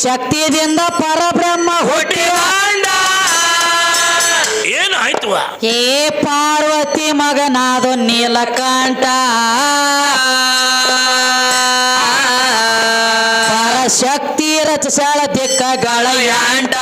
ಶಕ್ತಿಯಿಂದ ಪರಬ್ರಹ್ಮ ಹುಟ್ಟಿದಾಂಡ ಏನು ಆಯ್ತು ಏ ಪಾರ್ವತಿ ಮಗನಾದ ನೀಲಕಂಠ. ಪರಶಕ್ತಿ ರಚಿಸಾಳ ದಿಕ್ಕಗಳ ಯಾಂಟ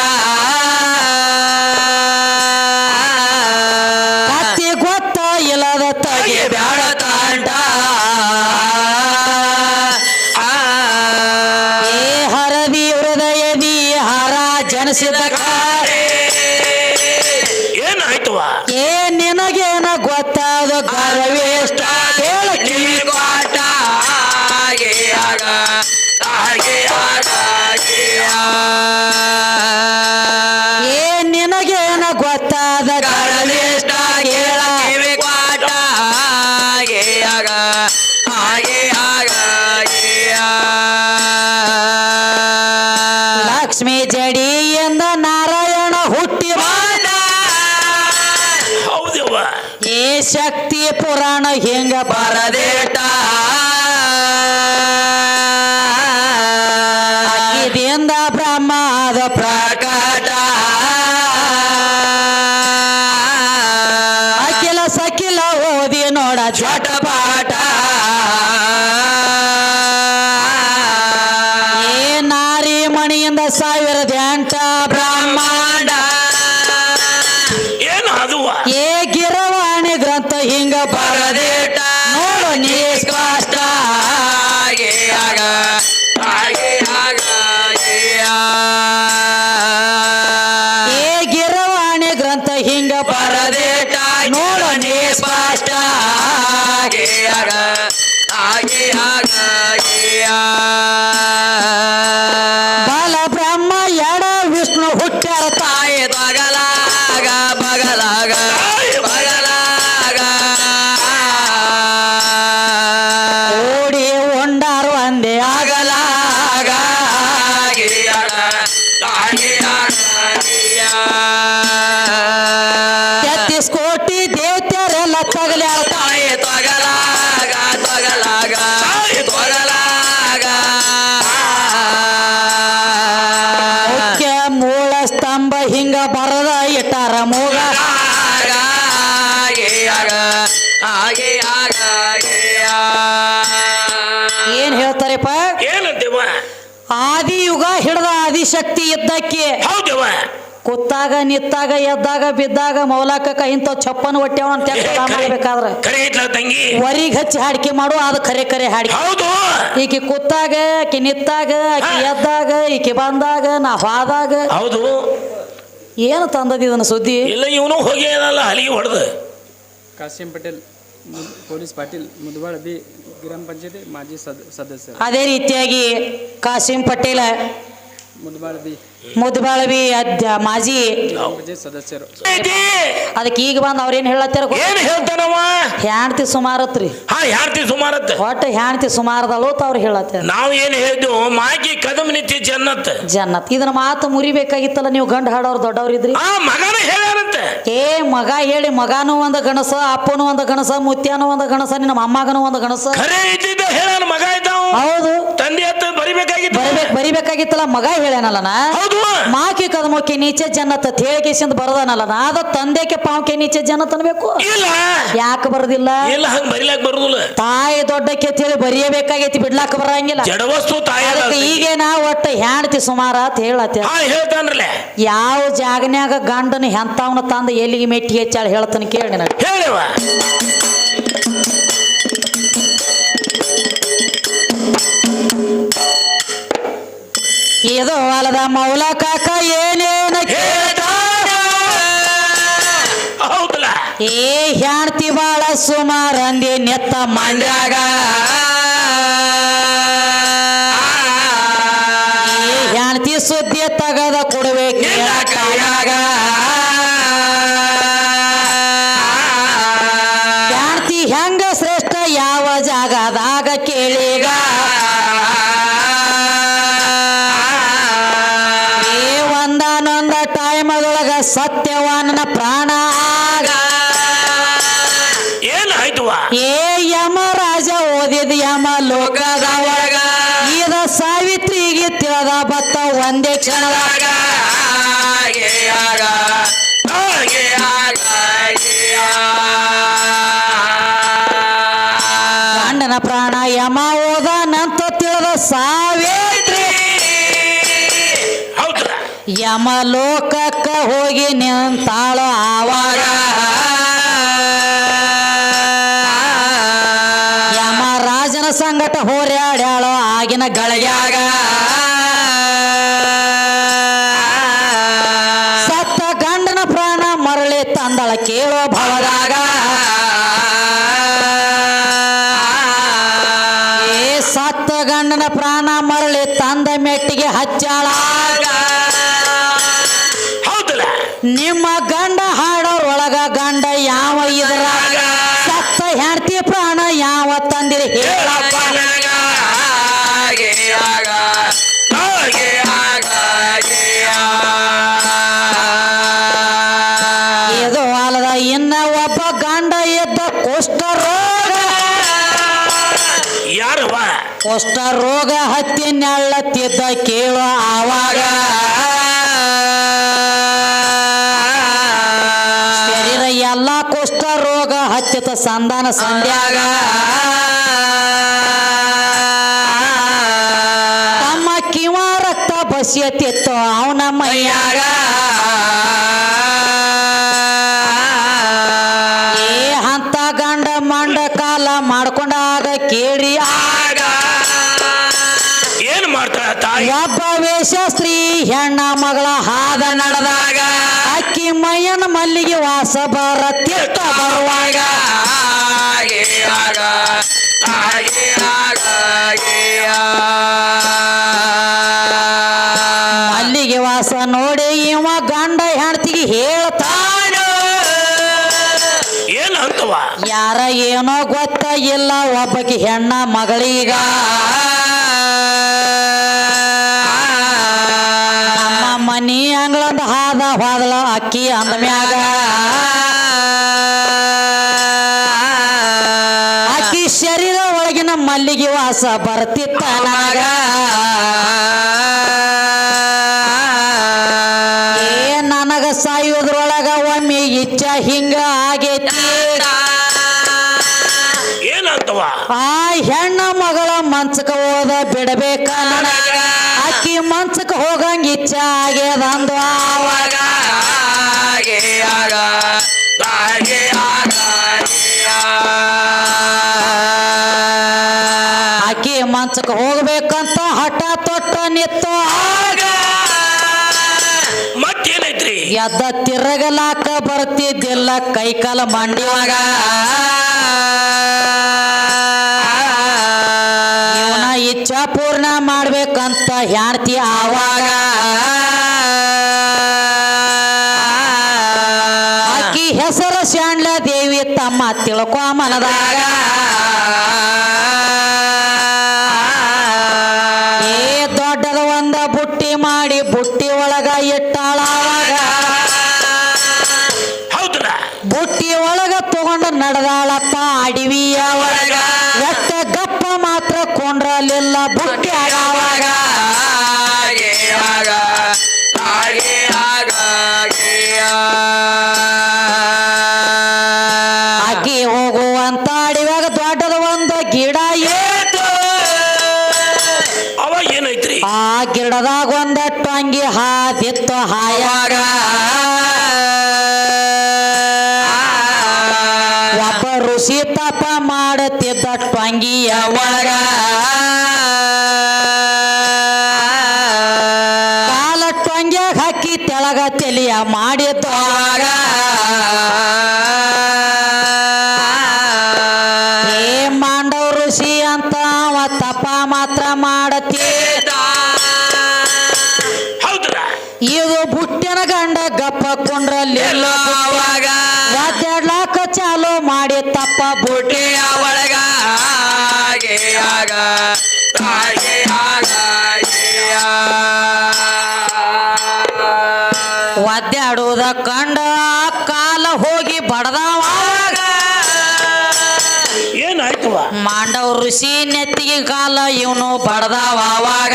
ಹೃದಯದಿ ಹಾರ ಜನಿಸಿದ ಕಾರೇ ಏನಾಯ್ತು ಏ ನಿನಗೇನ ಶಕ್ತಿ ಪುರಾಣ ಹಿಂಗ ಬರದೇಟ? ಇದೆಯಿಂದ ಬ್ರಹ್ಮದ ಪ್ರಕಟ. ಅಖಿಲ ಸಖಿಲ ಓದಿ ನೋಡ ಜಟಪಾಟ ಏ ನಾರಿ ಮಣಿಯಿಂದ ಸಾವಿರದ ಎಂಟ ಬ್ರಹ್ಮಾಂಡ. ಏನು ಅದುವ ಏ ಹಿಂಗ ಬರದೇಟ ಆದಿಯುಗ ಹಿಡಿದ ಆದಿಶಕ್ತಿ ಇದ್ದಕ್ಕೆ ಹೌದವ ಕುತ್ತಾಗ ನಿತ್ತಾಗ ಎದ್ದಾಗ ಬಿದ್ದಾಗ ಮೌಲಾಕಕ್ಕ ಇಂತ ಚಪ್ಪನ್ ಹೊಟ್ಟೆವನ ಮಾಡ್ಬೇಕಾದ್ರೆ ತಂಗಿ? ವರಿಗೆ ಹಚ್ಚಿ ಹಾಡಿಕೆ ಮಾಡು ಅದು ಕರೆ ಕರೆ ಹಾಡಿಕೆ. ಈಕೆ ಕುತ್ತಾಗ ಆಕೆ ನಿತ್ತಾಗ ಆಕೆ ಎದ್ದಾಗ ಈಕೆ ಬಂದಾಗ ನಾ ಹಾದಾಗ. ಹೌದು. ಏನು ತಂದದ ಇದನ್ನ ಸುದ್ದಿ? ಇಲ್ಲ ಇವನು ಹೋಗಿ ಏನಲ್ಲ ಹೊಡೆದು. ಕಾಸಿಂ ಪಟೇಲ್. ಪೊಲೀಸ್ ಪಾಟೀಲ್ ಮುದವಾಳ ಬಿ ಗ್ರಾಮ ಪಂಚಾಯತಿ ಮಾಜಿ ಸದಸ್ಯ ಅದೇ ರೀತಿಯಾಗಿ ಕಾಸಿಂ ಪಟೇಲ ಮುದ್ಬಾಳವಿ. ಅಧ್ಯ ಮಾಜಿ. ಸದಸ್ಯರು. ಅದಕ್ಕೆ ಈಗ ಬಂದು ಅವ್ರೇನ್ ಹೇಳತ್ತಾರ ಏನ್ ಹೇಳ್ತಾನವ? ಹ್ಯಾಣ್ತಿ ಸುಮಾರತ್ರಿ. ಹಾ ಸುಮಾರತ್. ಒಟ್ಟ ಹ್ಯಾಣ್ತಿ ಸುಮಾರದಲ್ಲೋ ಅವ್ರು ಹೇಳತ್ತ ನಾವು ಏನ್ ಹೇಳಿದ್ವು ಮಾಗಿ ಕದಮ್ ನಿತ್ಯ ಜನ್ನತ್. ಜನ್ನತ್. ಇದನ್ನ ಮಾತು ಮುರಿಬೇಕಾಗಿತ್ತಲ್ಲ ನೀವು ಗಂಡ ಹಾಡೋರು ದೊಡ್ಡವ್ರಿದ್ರಿ? ಆ ಏ ಮಗ ಹೇಳಿ ಮಗಾನು ಒಂದ ಗಣಸ ಅಪ್ಪನು ಒಂದ ಗಣಸ ಮುತ್ಯಾನು ಒಂದ ಗಣಸ ನಿನ್ನ ಮೊಮ್ಮಗನು ಒಂದ ಗಣಸ. ಖರೆ ಮಗ ಹೌದು. ತಂದೆ ಬರಿಬೇಕಾಗಿ ಬರಿಬೇಕಾಗಿತ್ತಲ್ಲ ಮಗ ಹೇಳ ನಾ ಹೌದು. ಮಾಕಿ ಕದಮಕ್ಕೆ ನೀಚೆ ಜನ್ನತ್ ಅಂತ ಹೇಳಿಕೆಸಿಂದ ಬರದಾನಲ್ಲ ಅದ ತಂದೆಗೆ ಪಾವಕ್ಕೆ ನೀಚೆ ಜನ್ನತ್ ಅನ್ಬೇಕು? ಇಲ್ಲ. ಯಾಕೆ ಬರದಿಲ್ಲ? ಇಲ್ಲ ಹಂಗ ಬರಿಲಾಕ್ ಬರೋದಿಲ್ಲ. ತಾಯಿ ದೊಡ್ಡಕ್ಕೆ ಅಂತ ಹೇಳಿ ಬರೆಯಬೇಕಾಗೈತಿ ಬಿಡ್ಲಾಕ ಬರಂಗಿಲ್ಲ. ಜಡವಸ್ತು ತಾಯ ಅದಕ್ಕೆ ಈಗೇನ ಒಟ್ಟ ಹ್ಯಾಣ್ತಿ ಸುಮಾರ ಅಂತ ಹೇಳತ್ತೆ. ಯಾವ ಜಾಗನ್ಯಾಗ ಗಂಡನ ಹೆಂತವನ ತಂದ ಎಲ್ಲಿಗೆ ಮೆಟ್ಟಿ ಹೆಚ್ಚಾಳ ಹೇಳ್ತಾನೆ ಕೇಳಿ ನನಗೆ. ಇದು ಹೊಲದ ಮೌಲ ಕಾಕ ಏನೇನ ಏ ಹ್ಯಾಣ್ತಿ ಬಾಳ ಸುಮಾರ ಅಂದಿ ನೆತ್ತ ಮಂಡ್ಯಾಗ. ಏ ಹ್ಯಾಣ್ತಿ ಸುದ್ದಿ ತಗದ ಕೊಡ್ಬೇಕು ಯಮ ರಾಜ ಓದಿದ ಯಮ ಲೋಕದ ಒಳಗ. ಇದ ಸಾವಿತ್ರಿಗೆ ತಿಳಿದ ಬತ್ತ ಒಂದೇ ಕ್ಷಣದಾಗ. ಗಂಡನ ಪ್ರಾಣ ಯಮ ಓದನಂತ ತಿಳಿದ ಸಾವಿತ್ರಿ. ಯಮ ಲೋಕಕ್ಕ ಹೋಗಿ ನಿಂತಾಳ ಆವಾಗ. ಸಂಗಟ ಹೋರ್ಯಾಡ್ಯಾಳೋ ಆಗಿನ ಗಳಿಗ್ಯಾಗ ಕುಷ್ಠ ರೋಗ ಹತ್ತಿ ನೆಳ್ಳತ್ತಿದ್ದ ಕೇಳೋ ಆವಾಗ. ಶರೀರ ಎಲ್ಲ ಕುಷ್ಠ ರೋಗ ಹತ್ತಿತ ಸಂಧಾನ ಸಂಧ್ಯಾಗ. ತಮ್ಮ ಕಿವ ರಕ್ತ ಬಸಿಯತ್ತಿತ್ತು ಅವನ ಮೈಯಾಗ. ಒಬ್ಬ ವೇಷ ಸ್ತ್ರೀ ಹೆಣ್ಣ ಮಗಳ ಹಾದ ನಡೆದಾಗ ಅಕ್ಕಿ ಮೈಯನ ಮಲ್ಲಿಗೆ ವಾಸ ಬರತ್ತಿತ್ತ ಬರುವಾಗ ಮಲ್ಲಿಗೆ ವಾಸ ನೋಡಿ ಇವ ಗಂಡ ಹೆಣ್ತಿಗೆ ಹೇಳ್ತಾನ. ಏನ್ ಅಂತವ ಯಾರ ಏನೋ ಗೊತ್ತ ಇಲ್ಲ ಒಬ್ಬಕಿ ಹೆಣ್ಣ ಮಗಳೀಗ. ಮನಿ ಅಂಗಳಂದ ಹಾದ ಹಾದಲ ಅಕ್ಕಿ ಅಂದ ಮ್ಯಾಗ. ಅಕ್ಕಿ ಶರೀರ ಒಳಗಿನ ಮಲ್ಲಿಗೆ ವಾಸ ಬರ್ತಿತ್ತ ನಾಗ ಏ ನನಗ ಸಾಯೋದ್ರೊಳಗ ಒಮ್ಮೆ ಇಚ್ಛ ಹಿಂಗ ಆಗೈತಿ. ಏನಂತವ ಆ ಹೆಣ್ಣ ಮಗಳ ಮಂಚಕ ಹೋದ ಬಿಡಬೇಕ ನನಗ. ಅಕ್ಕಿ ಮಂಚಕ್ಕೆ ಹೋಗಂಗ ಇಚ್ಛ ಆಗ್ಯದ ಅಂದು ಆವಾಗ ಅಕ್ಕಿ ಮಂಚಕ ಹೋಗ್ಬೇಕಂತ ಹಠ ತೊಟ್ಟ ನಿತ್ತು ಮತ್ತೇನೈತ್ರಿ? ಎದ್ದ ತಿರಗಲಾಕ ಬರ್ತಿದ್ದಿಲ್ಲ ಕೈಕಾಲ ಮಂಡಿವಾಗ. ಇವನ ಇಚ್ಛಾ ಪೂರ್ಣ ಮಾಡ್ಬೇಕಂತ ಹೆಣ್ತಿ ಆವಾಗ ಅಕ್ಕಿ ಹೆಸರು ಶಾಂಡ್ಲ ದೇವಿ ತಮ್ಮ ತಿಳ್ಕೊ ಮನದಾಗ. ತೆಲಿಯ ಮಾಡಿದ್ದವಾಗ ಮಾಂಡವ ಋಷಿ ನೆತ್ತಿಗೆ ಕಾಲ ಇವನು ಪಡೆದವಾಗ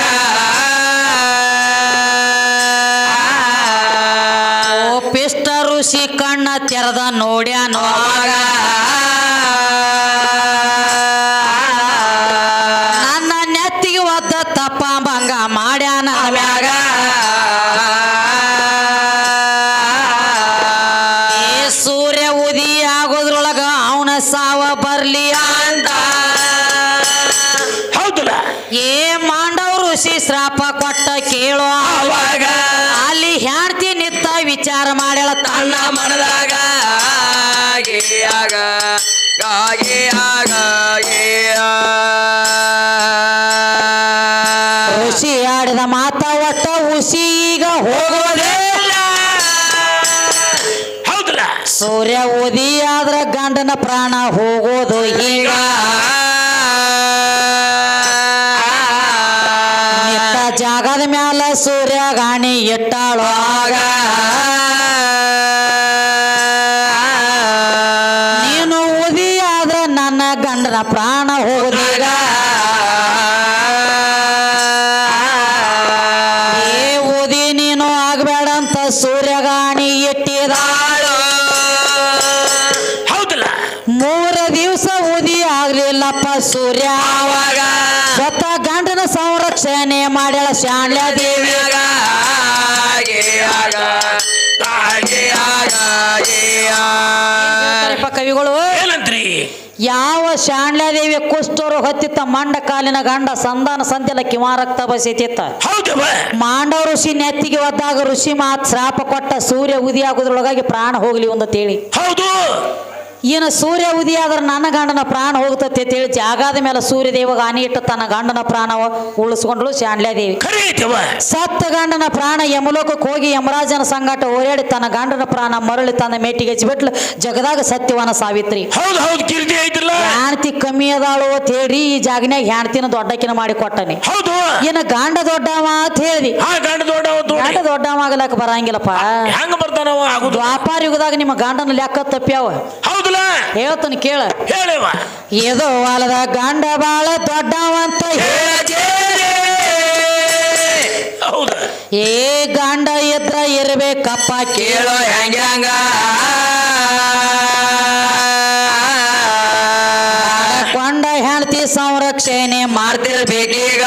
ಪಿಷ್ಟ ಋಷಿ ಕಣ್ಣ ತೆರೆದ ನೋಡ್ಯಾನು ಮಾಂಡವ ಶ್ರಾಪ ಕೊಟ್ಟ ಕೇಳೋ ಅವಾಗ ಅಲ್ಲಿ ಹೆಂಡತಿ ನಿತ್ತ ವಿಚಾರ ಮಾಡ್ಯಾಳ ತನ್ನ ಮನದಾಗ ಆಗ ಗಾಗೆ ಆಗ ಋಷಿ ಆಡಿದ ಮಾತ ಒಟ್ಟ ಉಸಿ ಈಗ ಹೌದಲ್ಲ ಸೂರ್ಯ ಉದಿ ಆದ್ರ ಗಂಡನ ಪ್ರಾಣ ಹೋಗೋದು ಈಗ ಸೂರ್ಯ ಗಾಣಿ ಇಟ್ಟಾಳು ಕವಿಗಳು ಏನಂತ್ರಿ? ಯಾವ ಶಾಂಡ್ಲಾದೇವಿ ಕುಸ್ತೂರು ಹೊತ್ತಿತ್ತ ಮಂಡ ಕಾಲಿನ ಗಂಡ ಸಂಧಾನ ಸಂತೆಲ ಕಿಮಾರಕ್ತ ಬಸಿತಿತ್ತ ಮಾಂಡ ಮಾಂಡವ ಋಷಿ ನೆತ್ತಿಗೆ ಒದ್ದಾಗ ಋಷಿ ಮಾತ್ ಶ್ರಾಪ ಕೊಟ್ಟ ಸೂರ್ಯ ಉದಿ ಆಗೋದ್ರೊಳಗಾಗಿ ಪ್ರಾಣ ಹೋಗ್ಲಿ ಒಂದು ತೇಳಿ ಹೌದು. ಏನು ಸೂರ್ಯ ಉದಯ ಆದ್ರೆ ನನ್ನ ಗಂಡನ ಪ್ರಾಣ ಹೋಗ್ತೈತಿ ಅಂತ ಹೇಳಿ ಜಾಗದ ಮೇಲೆ ಸೂರ್ಯ ದೇವಗ ಆನಿ ಇಟ್ಟು ತನ್ನ ಗಂಡನ ಪ್ರಾಣ ಉಳಿಸ್ಕೊಂಡ್ಳು ಶಾಂಡ್ಲಾದೇವಿ. ಸತ್ತ ಗಂಡನ ಪ್ರಾಣ ಯಮಲೋಕಕ್ಕೆ ಹೋಗಿ ಯಮರಾಜನ ಸಂಗಾಟ ಓಡಾಡಿ ತನ್ನ ಗಂಡನ ಪ್ರಾಣ ಮರಳಿ ತನ್ನ ಮೇಟಿಗೆ ಹಚ್ಚಿಬಿಟ್ಲು. ಜಗದಾಗ ಸತ್ಯವನ ಸಾವಿತ್ರಿ. ಹೌದು ಹೌದು ಹೆಣ್ತಿ ಕಮ್ಮಿ ಅದಾಳು ಅಂತ ಹೇಳಿ ಈ ಜಾಗನ್ಯಾಗ ಹೆಣ್ತಿನ ದೊಡ್ಡಕಿನ ಮಾಡಿ ಕೊಟ್ಟನಿ. ಹೌದು ಏನ ಗಂಡ ದೊಡ್ಡವ ಅಂತ ಹೇಳಿ. ಗಾಂಡ ಗಂಡ ದೊಡ್ಡವ ಆಗಲಕ್ಕ ಬರಂಗಿಲ್ಲಪ್ಪ. ವ್ಯಾಪಾರ ಯುಗದಾಗ ನಿಮ್ಮ ಗಂಡನ ಲೆಕ್ಕ ತಪ್ಪ್ಯಾವ. ಹೌದಲ್ಲ. ಹೇಳ್ತಾನೆ ಕೇಳ. ಹೇಳಿವ ಏದೋ ವಾಲದ ಗಂಡ ಬಾಳ ದೊಡ್ಡವಂತ. ಅಂತ ಹೌದ? ಏ ಗಂಡ ಎತ್ರ ಇರ್ಬೇಕಪ್ಪ. ಕೇಳ ಕೇಳೋ ಹೆಂಗ? ಕೊಂಡ ಹೆಂಡತಿ ಸಂರಕ್ಷಣೆ ಮಾಡ್ತಿರ್ಬೇಕೀಗ.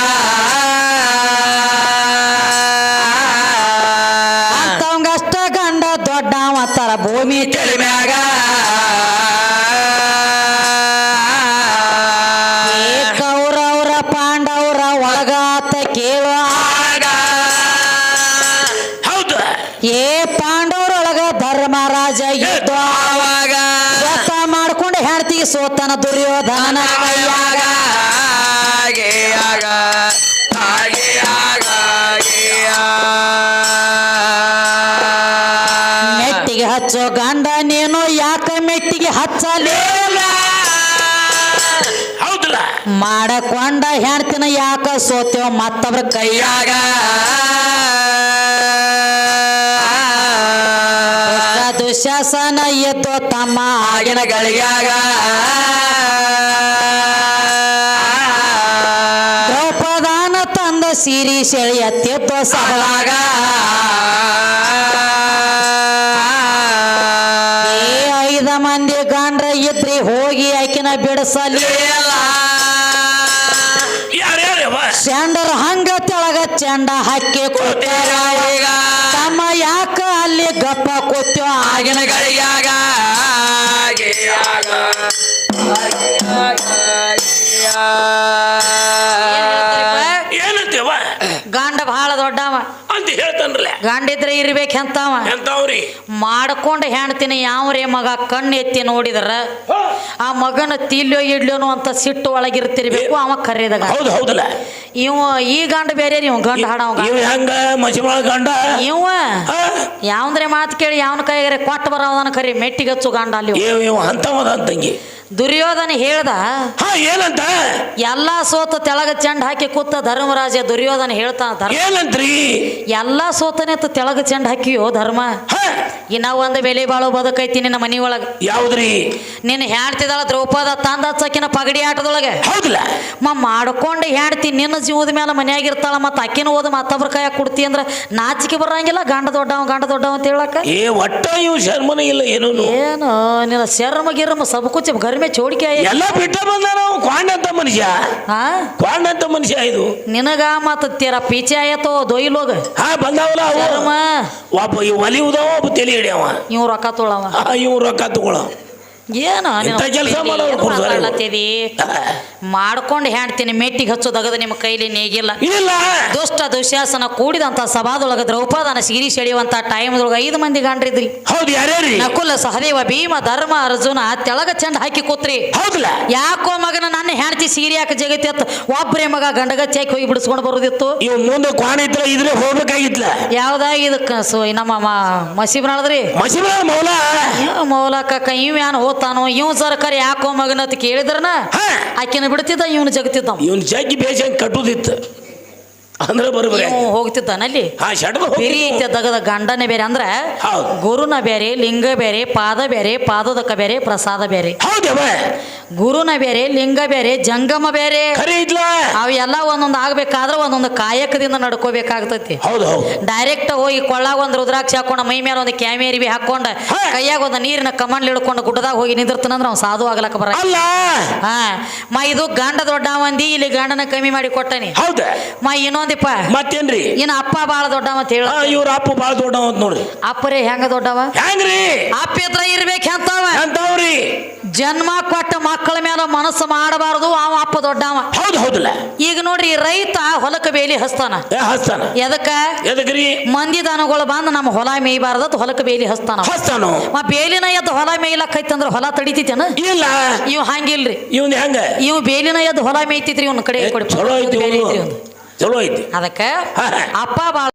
ದುರ್ಯೋಧನ ಆಗ ಮೆಟ್ಟಿಗೆ ಹಚ್ಚೋ ಗಂಡ ನೀನು ಯಾಕ ಮೆಟ್ಟಿಗೆ ಹಚ್ಚಲಿಲ್ಲ ಹೌದಲ್ಲ? ಮಾಡಕೊಂಡ ಹೆಣ್ತಿನ ಯಾಕ ಸೋತೇವ ಮತ್ತವ್ರ ಕೈಯಾಗ? ದುಶಾಸನ ಎತ್ತೋ ತಮ್ಮ ಆಗಿನ ಗಳಿಗಾಗ. ಸಿರಿ ಸೆಳಿ ಎತ್ತಿತ್ತು ಏ ಐದ ಮಂದಿ ಗಂಡ್ರ ಇದ್ರಿ ಹೋಗಿ ಆಕಿನ ಬಿಡಿಸಲಿ. ಚಂಡರ್ ಹಂಗ ತೆಳಗ ಚಂಡ ಹಾಕಿ ಕೂತ್ಯಾರ ತಮ್ಮ ಯಾಕ ಅಲ್ಲಿ ಗಪ್ಪ ಕೂತ್ಯೋ? ಆಗಿನ ಗಳಿಗಾಗ ಹಾಗೆ ಆಗ ಅಂತ ಹೇಳ್ತಾನ್ರಲ್ಲ. ಗಂಡಿದ್ರೆ ಇರ್ಬೇಕಂತವ ಎಂತವ್ರಿ? ಮಾಡ್ಕೊಂಡು ಹೆಣ್ತಿನ ಯಾವ್ರೇ ಮಗ ಕಣ್ಣು ಎತ್ತಿ ನೋಡಿದ್ರ ಆ ಮಗನ ತಿಲ್ಯೋ ಇಡ್ಲೋನು ಅಂತ ಸಿಟ್ಟು ಒಳಗಿರ್ತಿರ್ಬೇಕು ಅವ ಕರೆದಾಗ ಹೌದು ಹೌದಲ್ಲ. ಇವ ಈ ಗಂಡ ಬೇರೆ ನೀವು ಗಂಡ ಹಾಡವ ಇವ್ ಹೆಂಗ ಗಂಡ? ಇವ? ಯಾವಂದ್ರೆ ಮಾತು ಕೇಳಿ ಯಾವನ ಕೈಗಾರೆ ಕೊಟ್ಟು ಬರೋದನ್ನ ಕರಿ ಮೆಟ್ಟಿಗೆ ಹಚ್ಚು ಗಂಡ ಅಲ್ಲಿ ಇವ. ಇವ್ ಇವ್ ಅಂತವದ ಅಂತಂಗಿ ದುರ್ಯೋಧನ ಹೇಳ್ದ ಹಾ ಏನಂತ? ಎಲ್ಲಾ ಸೋತ ತೆಳಗ ಚೆಂಡ್ ಹಾಕಿ ಕೂತ ಧರ್ಮರಾಜ ದುರ್ಯೋಧನ ಹೇಳ್ತಾ ಧರ್ಮ. ಏನಂತ್ರಿ? ಎಲ್ಲಾ ಸೋತನೆ ತೆಳಗ ಚೆಂಡ್ ಹಾಕಿಯೋ ಧರ್ಮ. ಇನ್ನ ಒಂದು ಬೆಲೆ ಬಾಳೋ ಬದುಕೈತಿ ನಿನ್ನ ಮನಿ ಒಳಗ ಯಾವ್ದ್ರಿ? ನಿನ್ನ ಹೆಣ್ತಿದಾಳ ದ್ರೌಪದ ತಂದ ಹಚ್ಚಕಿನ ಪಗಡಿ ಆಟದೊಳಗೆ. ಹೌದಿಲ್ಲ. ಮ ಮಾಡ್ಕೊಂಡು ಹೆಣ್ತಿ ನಿನ್ನ ಜೀವದ ಮೇಲೆ ಮನೆಯಾಗಿರ್ತಾಳ ಮತ್ತೆ ಅಕ್ಕಿನ ಓದ ಮತ್ತೊಬ್ರ ಕೈಯಾಗ ಕೊಡ್ತಿ ಅಂದ್ರೆ ನಾಚಿಕೆ ಬರಂಗಿಲ್ಲ ಗಂಡ ದೊಡ್ಡವ ಗಂಡ ದೊಡ್ಡವ ಅಂತ ಹೇಳಕ್ಕ ಏ ಒಟ್ಟ ಇವು ಶರ್ಮನ ಇಲ್ಲ ಏನು ಏನು ನಿನ್ನ ಶರ್ಮ ಗಿರ್ಮ ಸಬ್ ಕುಚ್ಚ ಗರ್ಮೆ ಚೋಡಿಕೆ ಎಲ್ಲ ಬಿಟ್ಟ ಬಂದ ನಾವು ಕ್ವಾಂಡ್ ಅಂತ ಮನುಷ್ಯ. ಹಾ? ಕ್ವಾಂಡ್ ಅಂತ ಮನುಷ್ಯ ಇದು. ನಿನಗ ಮತ್ತ ತೀರ ಪೀಚೆ ಆಯತೋ ದೊಯ್ಲೋಗ ಹಾ ಬಂದಾವಲ್ಲ ಅವು. ಒಬ್ಬ ಒಲಿ ಉದಾವ ಒಬ್ಬ ತಲೆ ಹಿಡಿಯವ ಇವ್ ರೊಕ್ಕ ತೊಗೊಳವ ಇವ್ ರೊಕ್ಕ ತಗೊಳ. ಏನು ಇಂಥ ಕೆಲ್ಸ ಮಾಡೋರು ಕುರ್ಸಾರಿ. ಮಾಡ್ಕೊಂಡು ಹೆಣ್ತೀನಿ ಮೆಟ್ಟಿಗೆ ಹಚ್ಚೋದಗದ ನಿಮ್ಮ ಕೈಲಿ ನೇಗಿಲ್ಲ. ಇಲ್ಲ ದುಷ್ಟ ದುಶ್ಯಾಸನ ಕೂಡಿದಂತ ಸಭಾದೊಳಗ ದ್ರೌಪದನ ಸಿರಿ ಸೆಳೆಯುವಂತ ಟೈಮ್ದೊಳಗ ಐದು ಮಂದಿ ಗಂಡ್ರಿದ್ರಿ. ಹೌದು ಯಾರ್ಯಾರಿ ನಕುಲ ಸಹದೇವ ಭೀಮ ಧರ್ಮ ಅರ್ಜುನ ತೆಳಗ ಚೆಂಡ ಹಾಕಿ ಕೂತ್ರಿ. ಹೌದಲ್ಲ. ಯಾಕೋ ಮಗನ ನನ್ನ ಹೆಂಡತಿ ಸೀರೆ ಯಾಕೆ ಜಗತ್ತಿತ್ತು ಒಬ್ಬರೇ ಮಗ ಗಂಡಗಚ್ಚಿ ಹಾಕಿ ಹೋಗಿ ಬಿಡಿಸ್ಕೊಂಡು ಬರೋದಿತ್ತು. ಇವ್ ಮುಂದೆ ಕ್ವಾಣ ಇದ್ರ ಇದ್ರೆ ಹೋಗ್ಬೇಕಾಗಿತ್ಲ. ಯಾವ್ದಾಗ ಇದಕ್ಕೆ ಸೊ ನಮ್ಮ ಮಸೀಬ್ನಾಳದ್ರಿ? ಮಸೀಬ ಮೌಲ? ಮೌಲಕ ಇವ್ ಯಾನ್ ಹೋತಾನೋ ಇವ್ ಸರ್ಕಾರ ಯಾಕೋ ಮಗನ ಅಂತ ಕೇಳಿದ್ರನ ಆಕಿನ ಬಿಡ್ತಿದ್ದ ಇವನು ಜಗತ್ತಿದ್ದ ಇವನ್ ಜಗ್ಗಿ ಬೇಜ ಕಟ್ಟುದಿತ್ತು? ಅಂದ್ರೆ ಬರೋಬರಿ ಇವ್ ಹೋಗ್ತಿದ್ದಾನಲ್ಲಿ ಬೇರೆ ಐತೆ ದಗದ ಗಂಡನೇ ಬೇರೆ ಅಂದ್ರ. ಗುರುನ ಬೇರೆ ಲಿಂಗ ಬೇರೆ ಪಾದ ಬೇರೆ ಪಾದದಕ್ಕ ಬೇರೆ ಪ್ರಸಾದ ಬೇರೆ. ಹೌದವ ಗುರುನ ಬೇರೆ ಲಿಂಗ ಬೇರೆ ಜಂಗಮ ಬೇರೆ. ಅವೆಲ್ಲ ಒಂದೊಂದು ಆಗ್ಬೇಕಾದ್ರೆ ಒಂದೊಂದು ಕಾಯಕದಿಂದ ನಡ್ಕೋಬೇಕಾಗ್ತತಿ. ಡೈರೆಕ್ಟ್ ಹೋಗಿ ಕೊಳ್ಳಾಗ ಒಂದು ರುದ್ರಾಕ್ಷಿ ಹಾಕೊಂಡು ಮೈ ಮೇಲೆ ಒಂದು ಕ್ಯಾಮೇರಿ ಬಿ ಹಾಕೊಂಡ. ಕೈಯಾಗ ಒಂದು ನೀರಿನ ಕಮಂಡ್ಲಿ ಹಿಡ್ಕೊಂಡು ಗುಡ್ಡದಾಗ ಹೋಗಿ ನಿಂದಿರ್ತಾನಂದ್ರೆ ಅವ್ನು ಸಾಧು ಆಗ್ಲಕ್ಕ ಬರ ಹಾ. ಮ ಇದು ಗಂಡ ದೊಡ್ಡ ಮಂದಿ ಇಲ್ಲಿ ಗಂಡನ ಕಮ್ಮಿ ಮಾಡಿ ಕೊಟ್ಟನಿ. ಹೌದು. ಮ ಇನ್ನೊಂದಿಪ್ಪ. ಮತ್ತೇನ್ರಿ? ಇನ್ನು ಅಪ್ಪ ಬಾಳ ದೊಡ್ಡ ಅಂತ ಹೇಳ. ಇವ್ರ ಅಪ್ಪ ಬಾಳ ದೊಡ್ಡವ ಅಂತ ನೋಡ್ರಿ. ಅಪ್ಪರೇ ಹೆಂಗ ದೊಡ್ಡವ? ಹೆಂಗ್ರಿ? ಅಪ್ಪ ಹತ್ರ ಇರ್ಬೇಕು ಅಂತವ ಅಂತವ್ರಿ ಜನ್ಮ ಕೊಟ್ಟ ಮಕ್ಕಳ ಮೇಲೆ ಮನಸ್ಸು ಮಾಡಬಾರದು ಅವ ಅಪ್ಪ ದೊಡ್ಡವ. ಹೌದು ಹೌದಲ್ಲ. ಈಗ ನೋಡ್ರಿ ರೈತ ಹೊಲಕ್ಕೆ ಬೇಲಿ ಹಸ್ತಾನ. ಹಸ್ತಾನ. ಎದಕ್ಕ? ಎದಕ್ರಿ? ಮಂದಿ ದನಗಳು ಬಂದು ನಮ್ಮ ಹೊಲ ಮೇಯ್ಬಾರ್ದತ್ ಹೊಲಕ್ಕೆ ಬೇಲಿ ಹಸ್ತಾನ. ಹಸ್ತಾನ. ಬೇಲಿನ ಎದ್ದು ಹೊಲ ಮೇಯ್ಲಕ್ಕೈತಂದ್ರ ಹೊಲ ತಡಿತೈತೇನ? ಇಲ್ಲ. ಇವ್ ಹಂಗಿಲ್ರಿ. ಇವನ್ ಹೆಂಗ? ಇವ್ ಬೇಲಿನ ಎದ್ದು ಹೊಲ ಮೇಯ್ತಿತ್ರಿ ಇವ್ನ ಕಡೆ ಚಲೋ ಐತಿ ಚಲೋ ಐತಿ. ಅದಕ್ಕ ಅಪ್ಪ ಬಾಳ